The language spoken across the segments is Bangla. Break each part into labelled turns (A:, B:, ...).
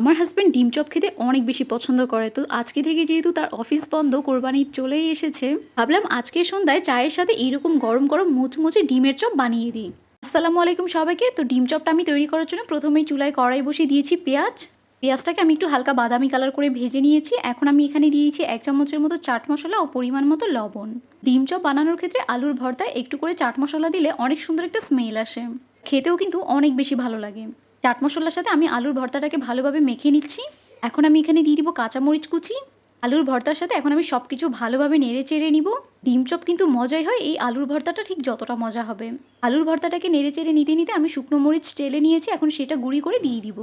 A: আমার হাজব্যান্ড ডিম চপ খেতে অনেক বেশি পছন্দ করে। তো আজকে থেকে যেহেতু তার অফিস বন্ধ, কোরবানি চলেই এসেছে, ভাবলাম আজকে সন্ধ্যায় চায়ের সাথে এইরকম গরম গরম মুচমুচে ডিমের চপ বানিয়ে দিই। আসসালামু আলাইকুম সবাইকে। তো ডিম চপটা আমি তৈরি করার জন্য প্রথমেই চুলায় কড়াই বসিয়ে দিয়েছি পেঁয়াজ। পেঁয়াজটাকে আমি একটু হালকা বাদামি কালার করে ভেজে নিয়েছি। এখন আমি এখানে দিয়েছি এক চামচের মতো চাট মশলা ও পরিমাণ মতো লবণ। ডিম চপ বানানোর ক্ষেত্রে আলুর ভর্তায় একটু করে চাট মশলা দিলে অনেক সুন্দর একটা স্মেল আসে। খেতেও কিন্তু অনেক বেশি ভালো লাগে। চাট মশলার সাথে আমি আলুর ভর্তাটাকে ভালোভাবে মেখে নিচ্ছি। এখন আমি এখানে দিয়ে দিব কাঁচামরিচ কুচি। আলুর ভর্তার সাথে এখন আমি সব কিছু ভালোভাবে নেড়ে চেড়ে নিব। ডিম চপ কিন্তু মজাই হয়, এই আলুর ভর্তাটা ঠিক যতটা মজা হবে। আলুর ভর্তাটাকে নেড়ে চেড়ে নিতে নিতে আমি শুকনো মরিচ টেলে নিয়েছি, এখন সেটা গুঁড়ি করে দিয়ে দিব।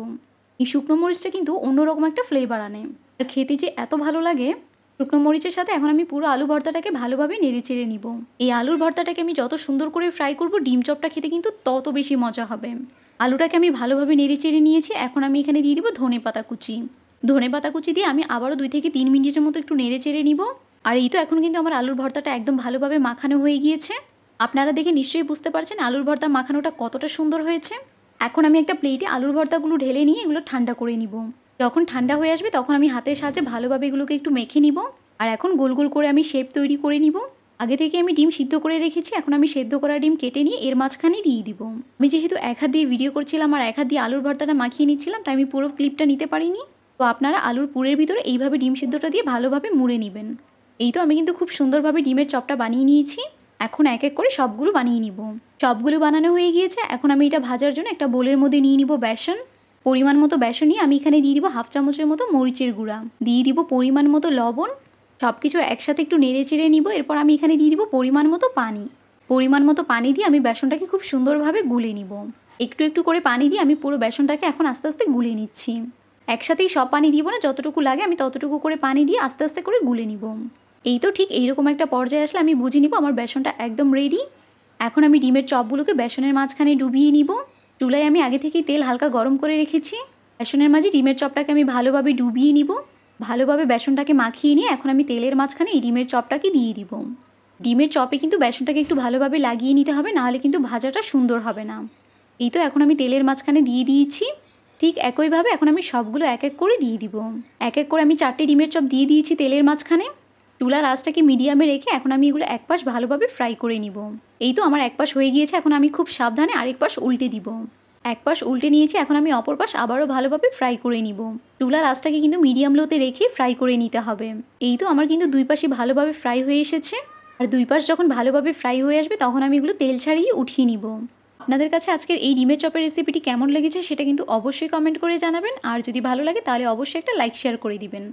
A: এই শুকনো মরিচটা কিন্তু অন্যরকম একটা ফ্লেভার আনে। আর খেতে যে এত ভালো লাগে শুকনো মরিচের সাথে এখন আমি পুরো আলু ভর্তাটাকে ভালোভাবে নেড়ে চেড়ে নিব। এই আলুর ভর্তাটাকে আমি যত সুন্দর করে ফ্রাই করব, ডিম চপটা খেতে কিন্তু তত বেশি মজা হবে। আলুটাকে আমি ভালোভাবে নেড়ে চেড়ে নিয়েছি, এখন আমি এখানে দিয়ে দিব ধনে পাতা কুচি। ধনে পাতা কুচি দিয়ে আমি আবারও দুই থেকে তিন মিনিটের মতো একটু নেড়ে চেড়ে নিব। আর এই তো এখন কিন্তু আমার আলুর ভর্তাটা একদম ভালোভাবে মাখানো হয়ে গিয়েছে। আপনারা দেখে নিশ্চয়ই বুঝতে পারছেন আলুর ভর্তা মাখানোটা কতটা সুন্দর হয়েছে। এখন আমি একটা প্লেটে আলুর ভর্তাগুলো ঢেলে নিয়ে এগুলো ঠান্ডা করে নিব। যখন ঠান্ডা হয়ে আসবে তখন আমি হাতের সাহায্যে ভালোভাবে এগুলোকে একটু মেখে নিব। আর এখন গোল গোল করে আমি শেপ তৈরি করে নিব। আগে থেকে আমি ডিম সিদ্ধ করে রেখেছি, এখন আমি সেদ্ধ করা ডিম কেটে নিয়ে এর মাঝখানে দিয়ে দিব। আমি যেহেতু এক হাত দিয়ে ভিডিও করছিলাম আর এক হাত দিয়ে আলুর ভর্তাটা মাখিয়ে নিচ্ছিলাম, তাই আমি পুরো ক্লিপটা নিতে পারিনি। তো আপনারা আলুর পুরের ভিতরে এইভাবে ডিম সিদ্ধটা দিয়ে ভালোভাবে মুড়ে নেবেন। এই তো আমি কিন্তু খুব সুন্দরভাবে ডিমের চপটা বানিয়ে নিয়েছি। এখন এক এক করে সবগুলো বানিয়ে নিব। সবগুলো বানানো হয়ে গিয়েছে, এখন আমি এটা ভাজার জন্য একটা বোলের মধ্যে নিয়ে নিব বেসন। পরিমাণ মতো বেসন নিয়ে আমি এখানে দিয়ে দিব হাফ চামচের মতো মরিচের গুঁড়া। দিয়ে দিব পরিমাণ মতো লবণ। সব কিছু একসাথে একটু নেড়ে চেড়ে নিব। এরপর আমি এখানে দিয়ে দিব পরিমাণ মতো পানি। পরিমাণ মতো পানি দিয়ে আমি বেসনটাকে খুব সুন্দরভাবে গুলে নিব। একটু একটু করে পানি দিয়ে আমি পুরো বেসনটাকে এখন আস্তে আস্তে গুলে নিচ্ছি। একসাথেই সব পানি দিব না, যতটুকু লাগে আমি ততটুকু করে পানি দিয়ে আস্তে আস্তে করে গুলে নিব। এই তো ঠিক এইরকম একটা পর্যায়ে আসলে আমি বুঝে নিব আমার বেসনটা একদম রেডি এখন আমি ডিমের চপগুলোকে বেসনের মাঝখানে ডুবিয়ে নিব। চুলায় আমি আগে থেকেই তেল হালকা গরম করে রেখেছি। বেসনের মাঝে ডিমের চপটাকে আমি ভালোভাবে ডুবিয়ে নিব। ভালোভাবে বেসনটাকে মাখিয়ে নিয়ে এখন আমি তেলের মাঝখানে এই ডিমের চপটাকে দিয়ে দিব। ডিমের চপে কিন্তু বেসনটাকে একটু ভালোভাবে লাগিয়ে নিতে হবে, নাহলে কিন্তু ভাজাটা সুন্দর হবে না। এই তো এখন আমি তেলের মাঝখানে দিয়ে দিয়েছি। ঠিক একইভাবে এখন আমি সবগুলো এক এক করে দিয়ে দিব। এক এক করে আমি চারটে ডিমের চপ দিয়ে দিয়েছি তেলের মাঝখানে। চুলার আঁচটাকে মিডিয়ামে রেখে এখন আমি এগুলো এক পাশ ভালোভাবে ফ্রাই করে নিব। এই তো আমার এক পাশ হয়ে গিয়েছে, এখন আমি খুব সাবধানে আরেক পাশ উল্টে দিব। এক পাশ উল্টে নিয়েছি, এখন আমি অপর পাশ আবারও ভালোভাবে ফ্রাই করে নিব। চুলার আঁচটাকে কিন্তু মিডিয়াম লোতে রেখে ফ্রাই করে নিতে হবে। এই তো আমার কিন্তু দুই পাশে ভালোভাবে ফ্রাই হয়ে এসেছে। আর দুই পাশ যখন ভালোভাবে ফ্রাই হয়ে আসবে, তখন আমি এগুলো তেল ছাড়িয়ে উঠিয়ে নিব। আপনাদের কাছে আজকের এই ডিমের চপের রেসিপিটি কেমন লেগেছে, সেটা কিন্তু অবশ্যই কমেন্ট করে জানাবেন। আর যদি ভালো লাগে, তাহলে অবশ্যই একটা লাইক শেয়ার করে দিবেন।